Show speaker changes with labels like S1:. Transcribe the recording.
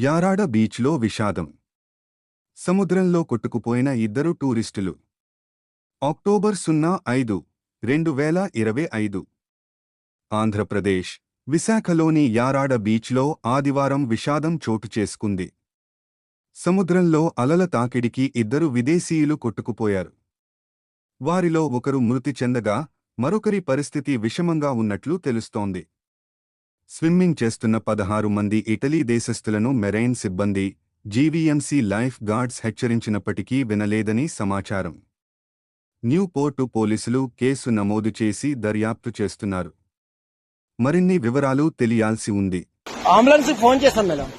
S1: యారాడ బీచ్లో విషాదం. సముద్రంలో కొట్టుకుపోయిన ఇద్దరు టూరిస్టులు. అక్టోబర్ సున్నా ఐదు రెండు వేల ఇరవై ఐదు. ఆంధ్రప్రదేశ్ విశాఖలోని యారాడ బీచ్లో ఆదివారం విషాదం చోటు చేసుకుంది. సముద్రంలో అలల తాకిడికి ఇద్దరు విదేశీయులు కొట్టుకుపోయారు. వారిలో ఒకరు మృతి చెందగా మరొకరి పరిస్థితి విషమంగా ఉన్నట్లు తెలుస్తోంది. స్విమ్మింగ్ చేస్తున్న పదహారు మంది ఇటలీ దేశస్థులను మెరైన్ సిబ్బంది జీవీఎంసీ లైఫ్ గార్డ్స్ హెచ్చరించినప్పటికీ వినలేదని సమాచారం. న్యూ పోర్టు పోలీసులు కేసు నమోదు చేసి దర్యాప్తు చేస్తున్నారు. మరిన్ని వివరాలు తెలియాల్సి ఉంది.
S2: Ambulance phone madam.